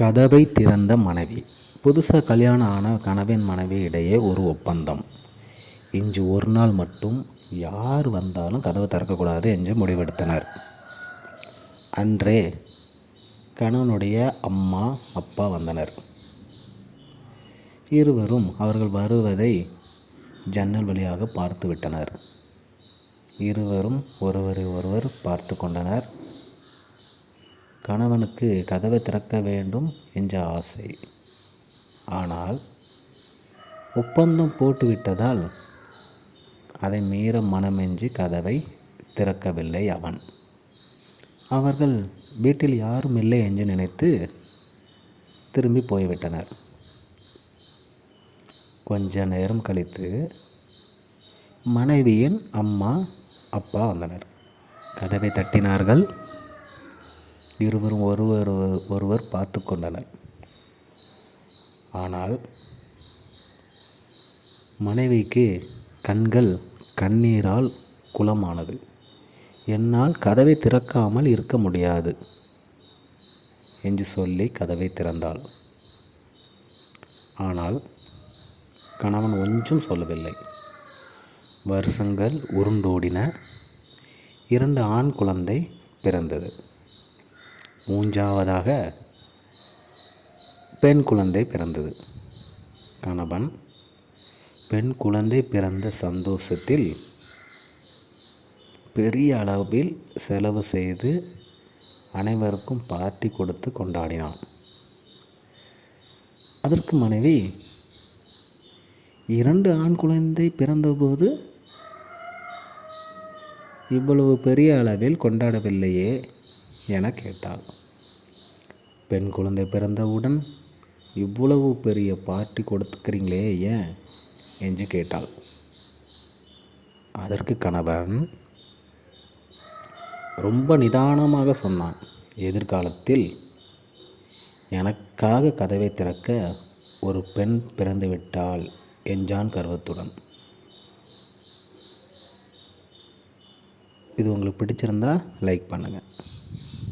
கதவை திறந்த மனைவி. புதுசாக கல்யாணம் ஆன கணவன் மனைவி இடையே ஒரு ஒப்பந்தம். இன்று ஒரு நாள் மட்டும் யார் வந்தாலும் கதவை திறக்கக்கூடாது என்று முடிவெடுத்தனர். அன்றே கணவனுடைய அம்மா அப்பா வந்தனர். இருவரும் அவர்கள் வருவதை ஜன்னல் வழியாக பார்த்து விட்டனர் இருவரும் ஒருவரை ஒருவர் பார்த்து கொண்டனர். கணவனுக்கு கதவை திறக்க வேண்டும் என்ற ஆசை. ஆனால் ஒப்பந்தம் போட்டுவிட்டதால் அதை மீற மனமெஞ்சி கதவை திறக்கவில்லை அவன். அவர்கள் வீட்டில் யாரும் இல்லை என்று நினைத்து திரும்பி போய்விட்டனர். கொஞ்ச நேரம் கழித்து மனைவியின் அம்மா அப்பா வந்தனர். கதவை தட்டினார்கள். இருவரும் ஒருவர் ஒருவர் பார்த்து கொண்டனர். ஆனால் மனைவிக்கு கண்கள் கண்ணீரால் குளமானது. என்னால் கதவை திறக்காமல் இருக்க முடியாது என்று சொல்லி கதவை திறந்தாள். ஆனால் கணவன் ஒன்றும் சொல்லவில்லை. வருஷங்கள் உருண்டோடின. இரண்டு ஆண் குழந்தை பிறந்தது. மூன்றாவதாக பெண் குழந்தை பிறந்தது. கணவன் பெண் குழந்தை பிறந்த சந்தோஷத்தில் பெரிய அளவில் செலவு செய்து அனைவருக்கும் பார்ட்டி கொடுத்து கொண்டாடினான். அதற்கு மனைவி இரண்டு ஆண் குழந்தை பிறந்தபோது இவ்வளவு பெரிய அளவில் கொண்டாடவில்லையே. என கேட்டாள். பெண் குழந்தை பிறந்தவுடன் இவ்வளவு பெரிய பார்ட்டி கொடுத்துக்கிறீங்களே ஏன்? என்று கேட்டாள். அதற்கு கணவன் ரொம்ப நிதானமாக சொன்னான். எதிர்காலத்தில் எனக்காக கதவை திறக்க ஒரு பெண் பிறந்துவிட்டாள் என்றான் கர்வத்துடன். இது உங்களுக்கு பிடிச்சிருந்தா லைக் பண்ணுங்கள்